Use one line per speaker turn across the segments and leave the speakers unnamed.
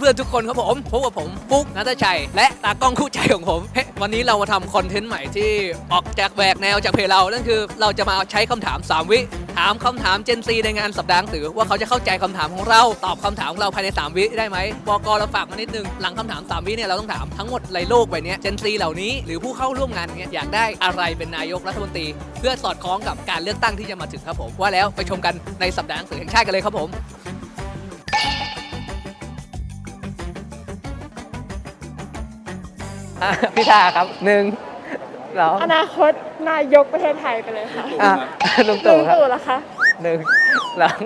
เพื่อนๆทุกคนครับผมพบกับผมปุ๊กนัทชัย และตากล้องคู่ใจของผมเฮ้ยวันนี้เรามาทำคอนเทนต์ใหม่ที่ออกจากแหวกแนวจากเพจเรา นั่นคือเราจะมาใช้คำถาม 3 วิ ถามคำถามเจนซีในงานสัปดาห์หนังสือ ว่าเขาจะเข้าใจคำถามของเรา ตอบคำถามของเราภายใน 3 วิได้ไหมบอกเราฝากมานิดนึง หลังคำถาม 3 วิเนี่ยเราต้องถามทั้งหมดในโลกใบนี้เจนซีเหล่านี้หรือผู้เข้าร่วมงานเนี่ยอยากได้อะไรเป็นนายกรัฐมนตรี เพื่อสอดคล้องกับการเลือกตั้งที่จะมาถึงครับผมว่าแล้วไปชมกันในสัปดาห์หนังสือแห่งชาติกันเลยครับผม อะพี่ชาครับหนึ่งสอง
อนาคตนายกประเทศไทยไปเลยค่ะ
อะลุง
ลุง
ตู่ครับ
ตู่เหรอคะ
หนึ่งสอง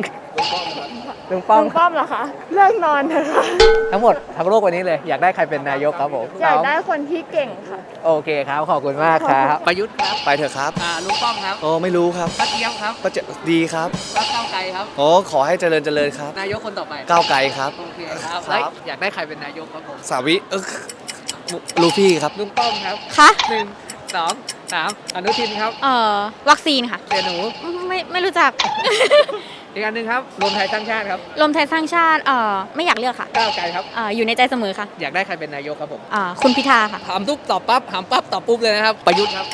ลุงป้อ
ลุ
ม
งป้อมเหรอคะเลิกนอนเถอะค่ะ
ทั้งหมดทั้งโลกวันนี้เลย อยากได้ใครเป็นนายกครับผม
อยาก
สง
ได้คนที่เก่งค่ะ
โอเคครับขอบคุณมากครับประยุทธ์ครับ
ไปเถอะครับ
อ่าลุงป้อมครับ
โอ้ไม่รู้ครับ
ป้าเจี๊ยบครับ
ก็จะดีครับ
ป้าก้าวไกลครับ
โอ้ขอให้เจริญเจริญครับ
นายกคนต่อไป
ก้าวไกลครับ
โอเคครับ
ครับ
แล้วอยากได้ใครเป็นนายกครับผม
สาวิเออ ลูฟี่ครับ
ลุงป้อมครับ
คะ
หนึ่งสองสามอนุทินครับ
เอ่อวัคซีนค่ะ
เสียหนู
ไม่ไม่รู้จัก
อีกอันหนึ่งครับรวมไทยสร้างชาติครับ
รวมไทยสร้างชาติเอ่อไม่อยากเลือกค่ะ
ก้าวไกลครับ
เอ่ออยู่ในใจเสมอค่ะ
อยากได้ใครเป็นนายกครับผม
อ่าคุณพิธาค่ะ
ถามทุกตอบปั๊บถามปั๊บตอบปุ๊บเลยนะครับ ประยุทธ์ครับ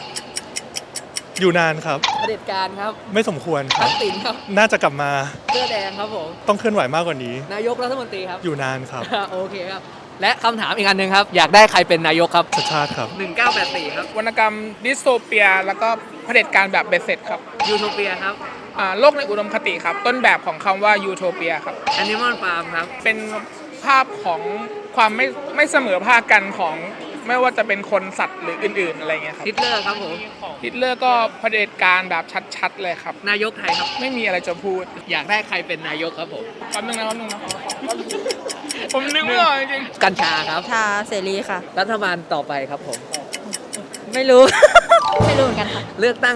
อยู่นานครับ
เผด็จการครับ
ไม่สมควรค
ทั
รับ
กษิณครับ
น่าจะกลับมา
เสื้อแดงครับผม
ต้องเคลื่อนไหวมากกว่านี้
นายกรัฐมนตรีครับ
อยู่นานครับ
โอเคครับ และคำถามอีกอันหนึ่งครับ อยากได้ใครเป็นนายกครับ
ชาติชาติครับ
1984 ครับ
วรรณกรรมดิสโทเปีย แล้วก็เผด็จการแบบเบ็ดเสร็จครับ
ยูโทเปียครับ
อ่าโลกในอุดมคติครับ ต้นแบบของคำว่ายูโทเปียครับ
Animal Farm ครับ
เป็นภาพของความไม่ไม่เสมอภาคกันของไม่ว่าจะเป็นคนสัตว์หรืออื่น ๆ อะไรเงี้ยครับ
ฮิตเลอร์ครับผม
ฮิตเลอร์ก็เผด็จการแบบชัดๆ เลยครับ
นายกไทยครับ
ไม่มีอะไรจะพูด
อยากได้ใครเป็นนายกครับผม
แป๊บนึงนะแป๊บนึงนะ ผมนึกไม่ออกจริง
กัญชาครับ
ชาเสรีค่ะ
รัฐบาลต่อไปครับผม
ไม่รู้ ไม่รู้เหมือนกันค่ะ
เลือกตั้ง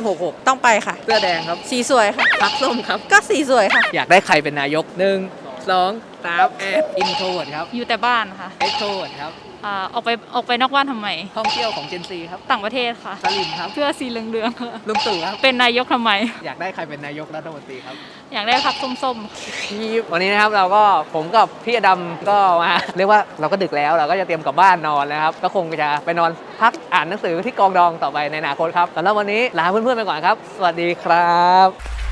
ต้องไปค่ะ
66เสื้อแดงครับ
สีสวยค่ะ
พักส้มครับ
ก็สีสวยค่ะ
อยากได้ใครเป็นนายกหนึ่งสอง สามแอดอินโทรดครับ
อยู่แต่บ้านค่ะ
เอ็กโทรดครับ
อ่าออกไปออกไปนอกบ้านทำไม
ท่องเที่ยวของเจนซีครับ
ต่างประเทศค่ะ
สลิมครับ
เสื้อสีเหลืองๆ
ลุงตู่ครับ
เป็นนายกทำไม
อยากได้ใครเป็นนายกรัฐมนตรีครับ
อยากได้พักส้มๆ
วันนี้นะครับเราก็ผมกับพี่อดำก็มา เรียกว่าเราก็ดึกแล้วเราก็จะเตรียมกลับบ้านนอนนะครับ ก็คงจะไปนอนพักอ่านหนังสือที่กองดองต่อไปในอนาคตครับสำหรับวันนี้ลาเพื่อนๆไปก่อนครับ สวัสดีครับ